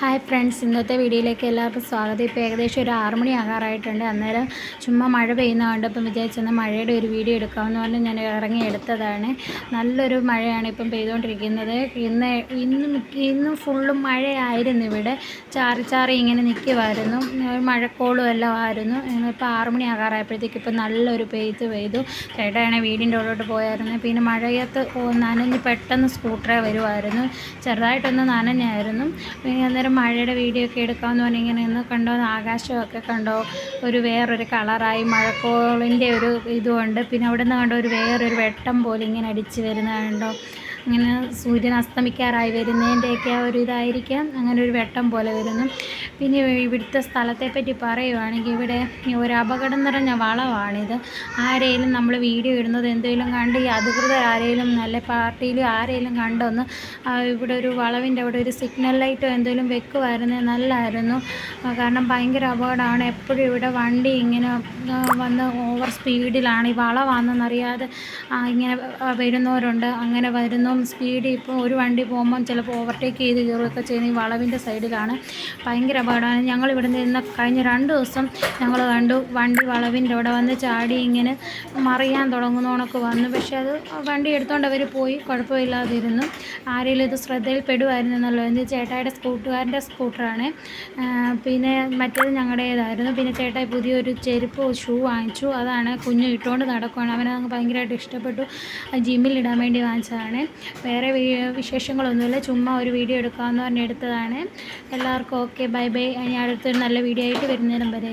Hi friends ഇന്നത്തെ വീഡിയോയിലേക്ക് എല്ലാവർക്കും സ്വാഗതം. ഇപ്പോൾ ഏകദേശം ഒരു ആറ് മണി ആകാറായിട്ടുണ്ട്. അന്നേരം ചുമ്മാ മഴ പെയ്യുന്നതുകൊണ്ട് ഇപ്പം വിചാരിച്ചെന്നാൽ മഴയുടെ ഒരു വീഡിയോ എടുക്കാമെന്ന് പറഞ്ഞ് ഞാൻ ഇറങ്ങി എടുത്തതാണ്. നല്ലൊരു മഴയാണ് ഇപ്പം പെയ്തുകൊണ്ടിരിക്കുന്നത്. ഇന്ന് ഇന്നും ഇന്നും ഫുള്ളും മഴയായിരുന്നു ഇവിടെ. ചാറി ചാറി ഇങ്ങനെ നിൽക്കുമായിരുന്നു മഴക്കോളും എല്ലാം ആയിരുന്നു. ഇപ്പോൾ ആറ് മണി ആകാറായപ്പോഴത്തേക്ക് ഇപ്പം നല്ലൊരു പെയ്ത്ത് പെയ്തു. ചേട്ടായാണെങ്കിൽ വീടിന്റെ ഉള്ളോട്ട് പോയായിരുന്നു. പിന്നെ മഴയത്ത് നനഞ്ഞ് പെട്ടെന്ന് സ്കൂട്ടറെ വരുമായിരുന്നു ചെറുതായിട്ടൊന്ന് നനഞ്ഞായിരുന്നു. പിന്നെ അന്നേരം മഴയുടെ വീഡിയോ ഒക്കെ എടുക്കാമെന്ന് പറഞ്ഞ് ഇങ്ങനെ നിന്ന് കണ്ടോ? ആകാശമൊക്കെ കണ്ടോ? ഒരു വേറൊരു കളറായി മഴക്കോളിന്റെ ഒരു ഇതുമുണ്ട് പിന്നെ അവിടെ നിന്ന് കണ്ടോ? ഒരു വേറൊരു വെട്ടം പോലെ ഇങ്ങനെ അടിച്ച് വരുന്നത് കണ്ടോ? ഇങ്ങനെ സൂര്യൻ അസ്തമിക്കാറായി വരുന്നതിന്റെയൊക്കെ ഒരു ഇതായിരിക്കാം. അങ്ങനെ ഒരു വെട്ടം പോലെ വരുന്നു. പിന്നെ ഇവിടുത്തെ സ്ഥലത്തെപ്പറ്റി പറയുവാണെങ്കിൽ ഇവിടെ ഒരു അപകടം നിറഞ്ഞ വളവാണിത്. ആരെങ്കിലും നമ്മൾ വീഡിയോ ഇടുന്നത് എന്തെങ്കിലും കണ്ട് ഈ അധികൃതർ ആരെങ്കിലും നല്ല പാർട്ടിയിൽ ആരെങ്കിലും കണ്ടൊന്ന് ഇവിടെ ഒരു വളവിന്റെ അവിടെ ഒരു സിഗ്നൽ ലൈറ്റോ എന്തെങ്കിലും വെക്കുമായിരുന്നേ നല്ലായിരുന്നു. കാരണം ഭയങ്കര അപകടമാണ്. എപ്പോഴും ഇവിടെ വണ്ടി ഇങ്ങനെ വന്ന് ഓവർ സ്പീഡിലാണ്. ഈ വളവാണെന്നറിയാതെ ഇങ്ങനെ വരുന്നവരുണ്ട്. അങ്ങനെ വരുന്നു. സ്പീഡ് ഇപ്പോൾ ഒരു വണ്ടി പോകുമ്പം ചിലപ്പോൾ ഓവർടേക്ക് ചെയ്ത് കയറുകയൊക്കെ ചെയ്യുന്ന ഈ വളവിന്റെ സൈഡിലാണ് ഭയങ്കര അപകടമാണ്. ഞങ്ങൾ ഇവിടെ നിന്ന് കഴിഞ്ഞ രണ്ട് ദിവസം ഞങ്ങൾ കണ്ടു വണ്ടി വളവിന്റെ അവിടെ വന്ന് ചാടി ഇങ്ങനെ മറിയാൻ തുടങ്ങുന്നോണൊക്കെ വന്നു. പക്ഷേ അത് വണ്ടി എടുത്തുകൊണ്ട് അവർ പോയി കുഴപ്പമില്ലാതിരുന്നു. ആരെങ്കിലും ഇത് ശ്രദ്ധയിൽപ്പെടുമായിരുന്നു എന്നുള്ളത് ചേട്ടായുടെ സ്കൂട്ടുകാരന്റെ സ്കൂട്ടറാണ്. പിന്നെ മറ്റേത് ഞങ്ങളുടേതായിരുന്നു. പിന്നെ ചേട്ടായി പുതിയൊരു ചെരുപ്പ് ഷൂ വാങ്ങിച്ചു. അതാണ് കുഞ്ഞു ഇട്ടുകൊണ്ട് നടക്കുകയാണ് അവനത് ഭയങ്കരമായിട്ട് ഇഷ്ടപ്പെട്ടു. ജിമ്മിൽ ഇടാൻ വേണ്ടി വാങ്ങിച്ചതാണ്. വേറെ വിശേഷങ്ങളൊന്നുമില്ല. ചുമ്മാ ഒരു വീഡിയോ എടുക്കാമെന്ന് പറഞ്ഞെടുത്തതാണ് എല്ലാവർക്കും ഓക്കെ. Bye bye. ഇനി അടുത്തൊരു നല്ല വീഡിയോ ആയിട്ട് വരുന്നേരം വരെ.